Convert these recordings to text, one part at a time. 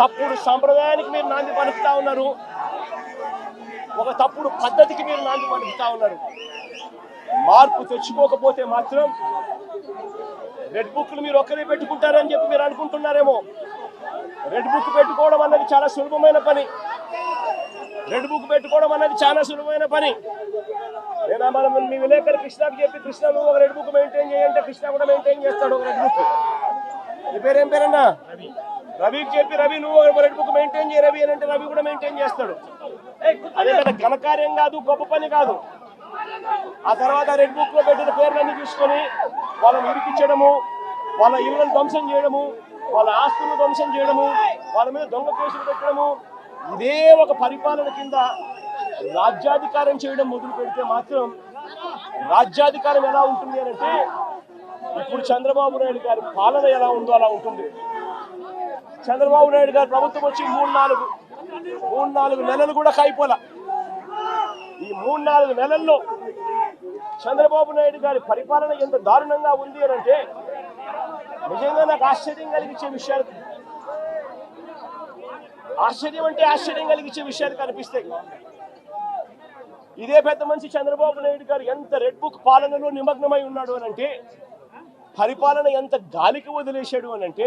తప్పుడు సాంప్రదాయానికి మీరు నాంది పలుకుతా ఉన్నారు. ఒక తప్పుడు పద్ధతికి మీరు నాంది పలుకుతా ఉన్నారు. మార్పు తెచ్చుకోకపోతే మాత్రం రెడ్ బుక్లు మీరు ఒక్కరే పెట్టుకుంటారని చెప్పి మీరు అనుకుంటున్నారేమో. రెడ్ బుక్ పెట్టుకోవడం అన్నది చాలా సులభమైన పని. రెడ్ బుక్ పెట్టుకోవడం అన్నది చాలా సులభమైన పని. నేను మనం మీ విలేకరు కృష్ణకి చెప్పి కృష్ణ నువ్వు ఒక రెడ్ బుక్ మెయింటైన్ చేయంటే కృష్ణ కూడా మెయింటైన్ చేస్తాడు ఒక రెడ్ బుక్. నీ పేరేం పేరన్నా? రవికి చెప్పి రవి నువ్వు రెడ్ బుక్ మెయింటైన్ చేయ రవి అని అంటే రవి కూడా మెయింటైన్ చేస్తాడు. అదే కదా ఘనకార్యం కాదు గొప్ప పని కాదు. ఆ తర్వాత రెడ్ బుక్లో పెట్టిన పేర్లన్నీ తీసుకొని వాళ్ళని ఇరికించడము వాళ్ళ ఇళ్ళను ధ్వంసం చేయడము వాళ్ళ ఆస్తులను ధ్వంసం చేయడము వాళ్ళ మీద దొంగ కేసులు పెట్టడము ఇదే ఒక పరిపాలన కింద రాజ్యాధికారం చేయడం మొదలు పెడితే మాత్రం రాజ్యాధికారం ఎలా ఉంటుంది అని అంటే ఇప్పుడు చంద్రబాబు నాయుడు గారి పాలన ఎలా ఉందో అలా ఉంటుంది. చంద్రబాబు నాయుడు గారి ప్రభుత్వం వచ్చి మూడు నాలుగు మూడు నాలుగు నెలలు కూడా కాయిపోలా. ఈ మూడు నాలుగు నెలల్లో చంద్రబాబు నాయుడు గారి పరిపాలన ఎంత దారుణంగా ఉంది అని అంటే నిజంగా నాకు ఆశ్చర్యం కలిగించే విషయాలు ఆశ్చర్యం అంటే ఆశ్చర్యం కలిగించే విషయాలు కనిపిస్తాయి. ఇదే పెద్ద మనిషి చంద్రబాబు నాయుడు గారు ఎంత రెడ్ బుక్ పాలనలో నిమగ్నమై ఉన్నాడు అని అంటే పరిపాలన ఎంత గాలికి వదిలేశాడు అని అంటే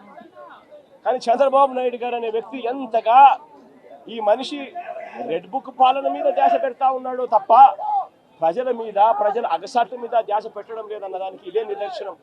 కానీ చంద్రబాబు నాయుడు గారు అనే వ్యక్తి ఎంతగా ఈ మనిషి రెడ్ బుక్ పాలన మీద ధ్యాస పెడతా ఉన్నాడో తప్ప ప్రజల మీద ప్రజల అగసాట్ల మీద ధ్యాస పెట్టడం లేదన్న దానికి ఇదే నిదర్శనం.